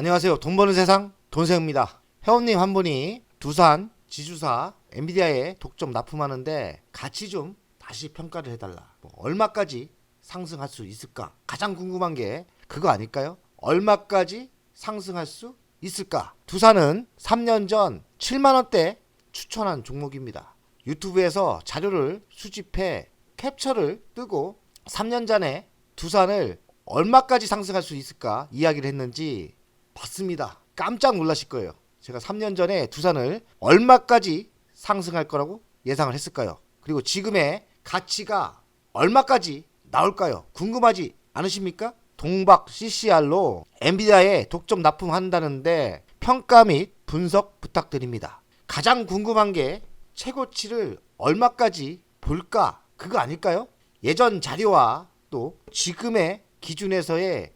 안녕하세요. 돈 버는 세상 돈세입니다. 회원님 한 분이 두산 지주사 엔비디아에 독점 납품하는데 가치 좀 다시 평가를 해달라. 뭐 얼마까지 상승할 수 있을까? 가장 궁금한 게 그거 아닐까요? 얼마까지 상승할 수 있을까? 두산은 3년 전 7만 원대 추천한 종목입니다. 유튜브에서 자료를 수집해 캡처를 뜨고 3년 전에 두산을 얼마까지 상승할 수 있을까 이야기를 했는지 봤습니다. 깜짝 놀라실 거예요. 제가 3년 전에 두산을 얼마까지 상승할 거라고 예상을 했을까요? 그리고 지금의 가치가 얼마까지 나올까요? 궁금하지 않으십니까? 동박 CCR로 엔비디아에 독점 납품한다는데 평가 및 분석 부탁드립니다. 가장 궁금한 게 최고치를 얼마까지 볼까? 그거 아닐까요? 예전 자료와 또 지금의 기준에서의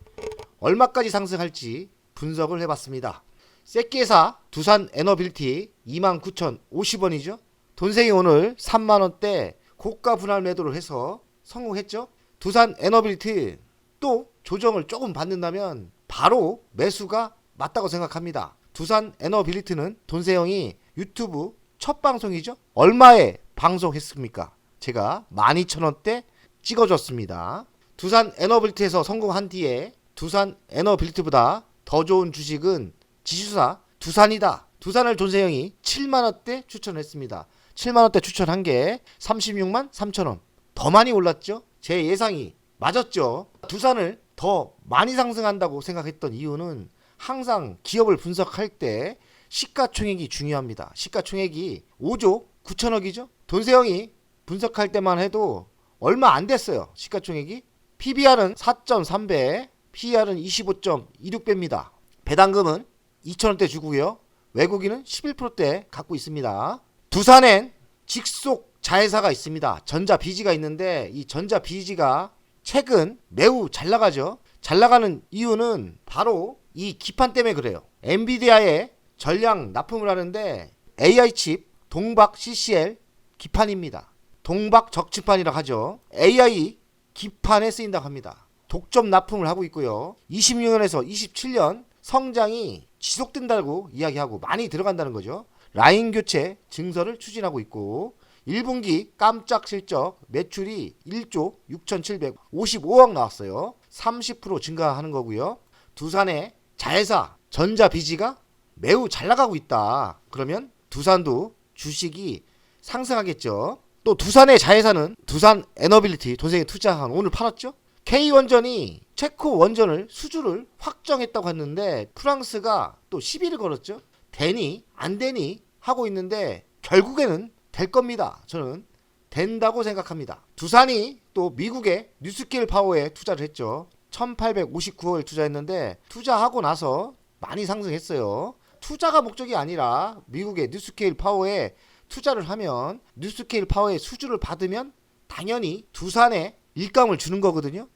얼마까지 상승할지 분석을 해봤습니다. 새끼회사 두산 에너빌티 29,050원이죠. 돈생이 오늘 3만원대 고가 분할 매도를 해서 성공했죠. 두산 에너빌티 또 조정을 조금 받는다면 바로 매수가 맞다고 생각합니다. 두산 에너빌리티는 돈세형이 유튜브 첫 방송이죠. 얼마에 방송했습니까? 제가 12,000원대 찍어줬습니다. 두산 에너빌리티에서 성공한 뒤에 두산 에너빌리티보다 더 좋은 주식은 지주사 두산이다. 두산을 존세형이 7만원대 추천했습니다. 7만원대 추천한 게 36만 3천원. 더 많이 올랐죠? 제 예상이 맞았죠? 두산을 더 많이 상승한다고 생각했던 이유는 항상 기업을 분석할 때 시가총액이 중요합니다. 시가총액이 5조 9천억이죠? 돈세형이 분석할 때만 해도 얼마 안 됐어요. 시가총액이. PBR은 4.3배, PER은 25.26배입니다. 배당금은 2천원대 주고요. 외국인은 11%대 갖고 있습니다. 두산엔 직속 자회사가 있습니다. 전자 비지가 있는데 이 전자 비지가 최근 매우 잘 나가죠. 잘 나가는 이유는 바로 이 기판 때문에 그래요. 엔비디아에 전량 납품을 하는데 AI 칩 동박 CCL 기판입니다. 동박 적치판이라 하죠. AI 기판에 쓰인다고 합니다. 독점 납품을 하고 있고요. 26년에서 27년 성장이 지속된다고 이야기하고 많이 들어간다는 거죠. 라인 교체 증설을 추진하고 있고 1분기 깜짝 실적 매출이 1조 6,755억 나왔어요. 30% 증가하는 거고요. 두산의 자회사 전자비지가 매우 잘 나가고 있다. 그러면 두산도 주식이 상승하겠죠. 또 두산의 자회사는 두산 에너빌리티 돈생이 투자한 오늘 팔았죠. K원전이 체코 원전을 수주를 확정했다고 했는데 프랑스가 또 시비를 걸었죠. 되니 안 되니 하고 있는데 결국에는 될 겁니다. 저는 된다고 생각합니다. 두산이 또 미국의 뉴스케일 파워에 투자를 했죠. 1859억을 투자했는데 투자하고 나서 많이 상승했어요. 투자가 목적이 아니라 미국의 뉴스케일 파워에 투자를 하면 뉴스케일 파워의 수주를 받으면 당연히 두산에 일감을 주는 거거든요.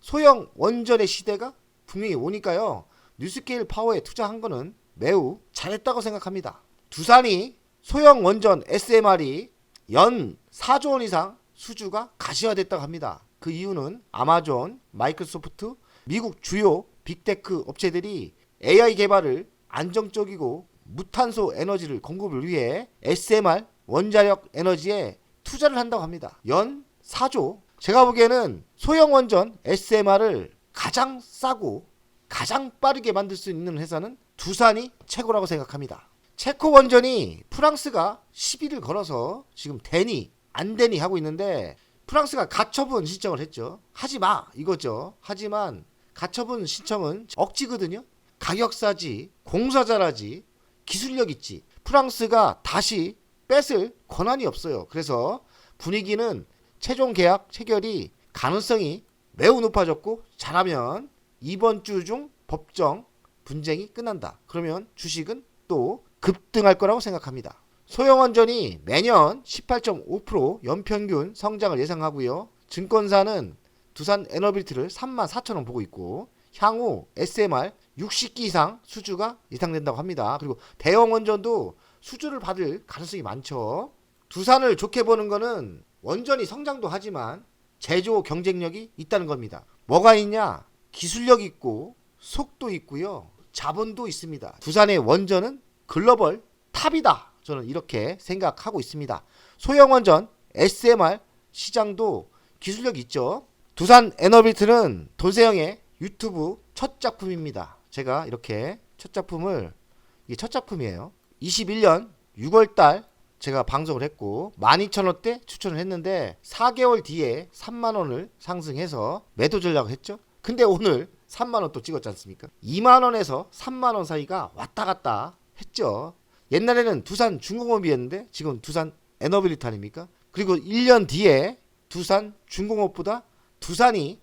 소형 원전의 시대가 분명히 오니까요. 뉴스케일 파워에 투자한 거는 매우 잘했다고 생각합니다. 두산이 소형 원전 SMR이 연 4조 원 이상 수주가 가시화됐다고 합니다. 그 이유는 아마존, 마이크로소프트, 미국 주요 빅테크 업체들이 AI 개발을 안정적이고 무탄소 에너지를 공급을 위해 SMR 원자력 에너지에 투자를 한다고 합니다. 연 4조. 제가 보기에는 소형 원전 SMR을 가장 싸고 가장 빠르게 만들 수 있는 회사는 두산이 최고라고 생각합니다. 체코 원전이 프랑스가 시비를 걸어서 지금 되니 안 되니 하고 있는데 프랑스가 가처분 신청을 했죠. 하지 마 이거죠. 하지만 가처분 신청은 억지거든요. 가격 싸지, 공사잘하지, 기술력 있지. 프랑스가 다시 뺏을 권한이 없어요. 그래서 분위기는 최종 계약 체결이 가능성이 매우 높아졌고 잘하면 이번 주 중 법정 분쟁이 끝난다. 그러면 주식은 또 급등할 거라고 생각합니다. 소형원전이 매년 18.5% 연평균 성장을 예상하고요. 증권사는 두산 에너빌티를 3만 4천 원 보고 있고 향후 SMR 60기 이상 수주가 예상된다고 합니다. 그리고 대형 원전도 수주를 받을 가능성이 많죠. 두산을 좋게 보는 거는 원전이 성장도 하지만 제조 경쟁력이 있다는 겁니다. 뭐가 있냐? 기술력 있고 속도 있고요. 자본도 있습니다. 두산의 원전은 글로벌 탑이다. 저는 이렇게 생각하고 있습니다. 소형 원전 SMR 시장도 기술력 있죠. 두산 에너빌트는 돈세영의 유튜브 첫 작품입니다. 제가 이렇게 첫 작품을 이게 첫 작품이에요. 21년 6월 달 제가 방송을 했고 12,000원대 추천을 했는데 4개월 뒤에 3만 원을 상승해서 매도 전략을 했죠. 근데 오늘 3만 원 또 찍었지 않습니까? 2만 원에서 3만 원 사이가 왔다 갔다 했죠. 옛날에는 두산 중공업이었는데 지금 두산 에너빌리티 아닙니까? 그리고 1년 뒤에 두산 중공업보다 두산이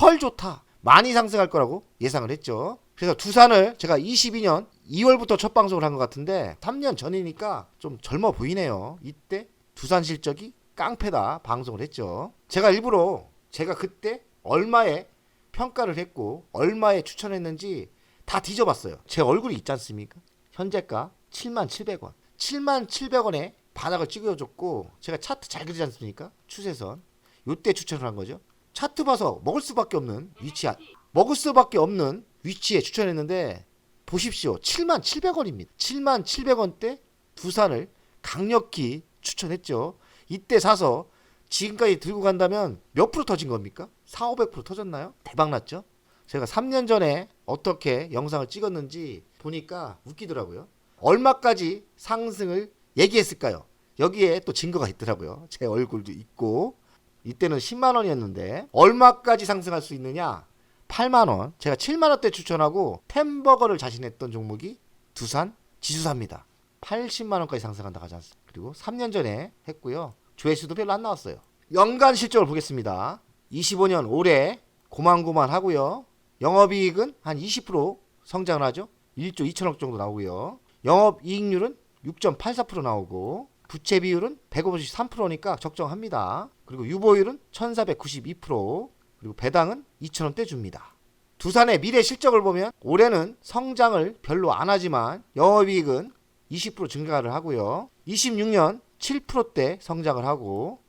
헐 좋다. 많이 상승할 거라고 예상을 했죠. 그래서 두산을 제가 22년 2월부터 첫 방송을 한 것 같은데 3년 전이니까 좀 젊어 보이네요. 이때 두산 실적이 깡패다 방송을 했죠. 제가 일부러 제가 그때 얼마에 평가를 했고 얼마에 추천했는지 다 뒤져봤어요. 제 얼굴이 있지 않습니까? 현재가 7만 700원. 7만 700원에 바닥을 찍어줬고 제가 차트 잘 그리지 않습니까? 추세선. 요때 추천을 한 거죠. 차트 봐서 먹을 수밖에 없는 위치야. 먹을 수밖에 없는 위치에 추천했는데 보십시오. 7만 700원입니다. 7만 700원대 두산을 강력히 추천했죠. 이때 사서 지금까지 들고 간다면 몇 프로 터진 겁니까? 4, 500% 터졌나요? 대박 났죠? 제가 3년 전에 어떻게 영상을 찍었는지 보니까 웃기더라고요. 얼마까지 상승을 얘기했을까요? 여기에 또 증거가 있더라고요. 제 얼굴도 있고 이때는 10만 원이었는데 얼마까지 상승할 수 있느냐? 8만 원. 제가 7만 원대 추천하고 템버거를 자신했던 종목이 두산 지수사입니다. 80만 원까지 상승한다 하지 않습니까? 그리고 3년 전에 했고요. 조회수도 별로 안 나왔어요. 연간 실적을 보겠습니다. 25년 올해 고만고만 하고요. 영업이익은 한 20% 성장을 하죠. 1조 2천억 정도 나오고요. 영업이익률은 6.84% 나오고 부채 비율은 153%니까 적정합니다. 그리고 유보율은 1492% 그리고 배당은 2천원대 줍니다. 두산의 미래 실적을 보면 올해는 성장을 별로 안 하지만 영업이익은 20% 증가를 하고요. 26년 7%대 성장을 하고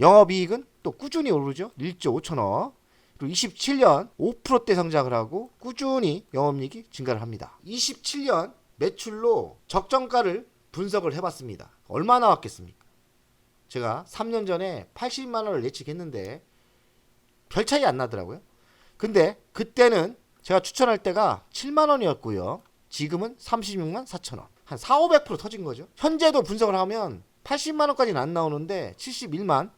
영업이익은 또 꾸준히 오르죠. 1조 5천억. 그리고 27년 5%대 성장을 하고 꾸준히 영업이익이 증가를 합니다. 27년 매출로 적정가를 분석을 해봤습니다. 얼마 나왔겠습니까? 제가 3년 전에 80만 원을 예측했는데 별 차이 안 나더라고요. 근데 그때는 제가 추천할 때가 7만 원이었고요. 지금은 36만 4천 원. 한 4, 500% 터진 거죠. 현재도 분석을 하면 80만 원까지는 안 나오는데 71만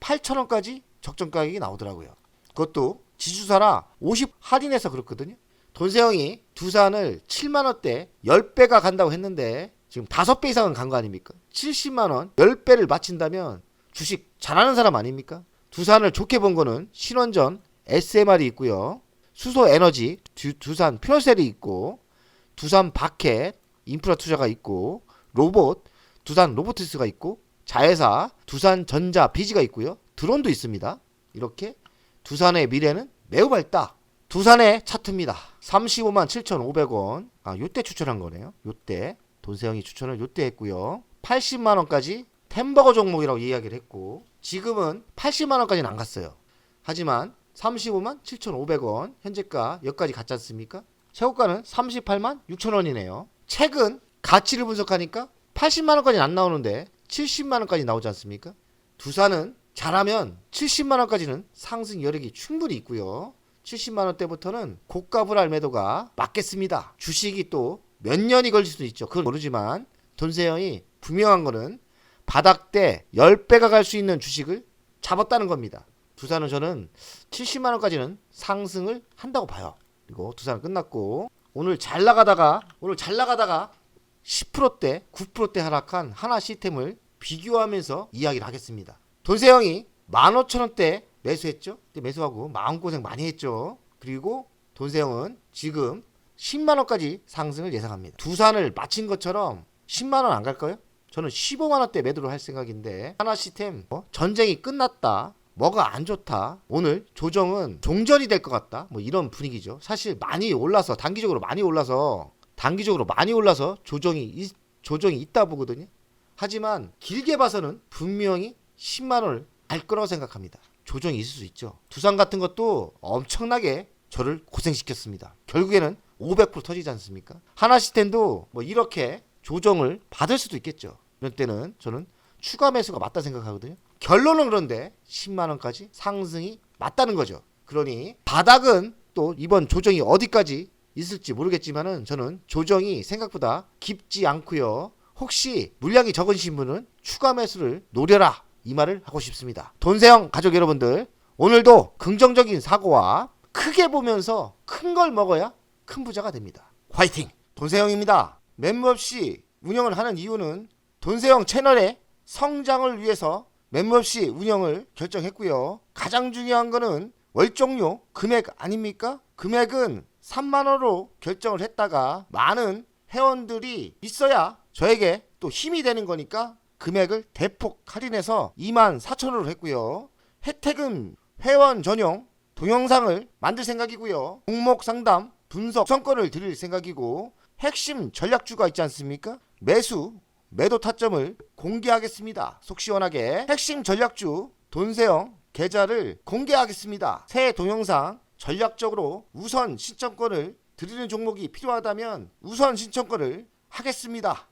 8천 원까지 적정 가격이 나오더라고요. 그것도 지주사라 50 할인해서 그렇거든요. 돈세형이 두산을 7만 원대 10배가 간다고 했는데 지금 5배 이상은 간 거 아닙니까? 70만 원 10배를 맞춘다면 주식 잘하는 사람 아닙니까? 두산을 좋게 본 거는 신원전 SMR이 있고요. 수소 에너지 두, 두산 퓨어셀이 있고 두산 바켓 인프라 투자가 있고 로봇 두산 로보티스가 있고 자회사 두산 전자 비지가 있고요. 드론도 있습니다. 이렇게 두산의 미래는 매우 밝다. 두산의 차트입니다. 35만 7,500원. 아, 요때 추천한 거네요. 요때 돈세영이 추천을 요때 했고요. 80만 원까지 템버거 종목이라고 이야기를 했고 지금은 80만 원까지는 안 갔어요. 하지만 35만 7,500원 현재가 여기까지 갔지 않습니까? 최고가는 38만 6천 원이네요. 최근 가치를 분석하니까 80만 원까지는 안 나오는데 70만 원까지 나오지 않습니까? 두산은 잘하면 70만 원까지는 상승 여력이 충분히 있고요. 70만 원대부터는 고가 불알 매도가 맞겠습니다. 주식이 또 몇 년이 걸릴 수도 있죠. 그건 모르지만 돈세영이 분명한 거는 바닥대 10배가 갈 수 있는 주식을 잡았다는 겁니다. 두산은 저는 70만 원까지는 상승을 한다고 봐요. 그리고 두산은 끝났고 오늘 잘 나가다가 오늘 잘 나가다가 10%대 9%대 하락한 하나 시스템을 비교하면서 이야기를 하겠습니다. 돈세영이 15,000원대 매수했죠. 그때 매수하고 마음고생 많이 했죠. 그리고 돈세영은 지금 10만 원까지 상승을 예상합니다. 두산을 마친 것처럼 10만 원 안 갈까요? 저는 15만 원대 매도를 할 생각인데 하나 시스템 어? 전쟁이 끝났다. 뭐가 안 좋다. 오늘 조정은 종전이 될 것 같다. 뭐 이런 분위기죠. 사실 많이 올라서 단기적으로 많이 올라서 단기적으로 많이 올라서 조정이 있- 조정이 있다 보거든요. 하지만 길게 봐서는 분명히 10만 원을 알 거라고 생각합니다. 조정이 있을 수 있죠. 두산 같은 것도 엄청나게 저를 고생시켰습니다. 결국에는 500% 터지지 않습니까? 하나시스템도 뭐 이렇게 조정을 받을 수도 있겠죠. 이런 때는 저는 추가 매수가 맞다 생각하거든요. 결론은 그런데 10만 원까지 상승이 맞다는 거죠. 그러니 바닥은 또 이번 조정이 어디까지 있을지 모르겠지만은 저는 조정이 생각보다 깊지 않고요. 혹시 물량이 적으신 분은 추가 매수를 노려라 이 말을 하고 싶습니다. 돈세형 가족 여러분들 오늘도 긍정적인 사고와 크게 보면서 큰 걸 먹어야 큰 부자가 됩니다. 화이팅! 돈세형입니다. 멤버 없이 운영을 하는 이유는 돈세형 채널의 성장을 위해서 멤버없이 운영을 결정했고요. 가장 중요한 거는 월종료 금액 아닙니까? 금액은 3만 원으로 결정을 했다가 많은 회원들이 있어야 저에게 또 힘이 되는 거니까 금액을 대폭 할인해서 2만 4천 원으로 했고요. 혜택은 회원 전용 동영상을 만들 생각이고요. 종목 상담 분석 성권을 드릴 생각이고 핵심 전략주가 있지 않습니까? 매수 매도 타점을 공개하겠습니다. 속 시원하게 핵심 전략주 돈세형 계좌를 공개하겠습니다. 새 동영상 전략적으로 우선 신청권을 드리는 종목이 필요하다면 우선 신청권을 하겠습니다.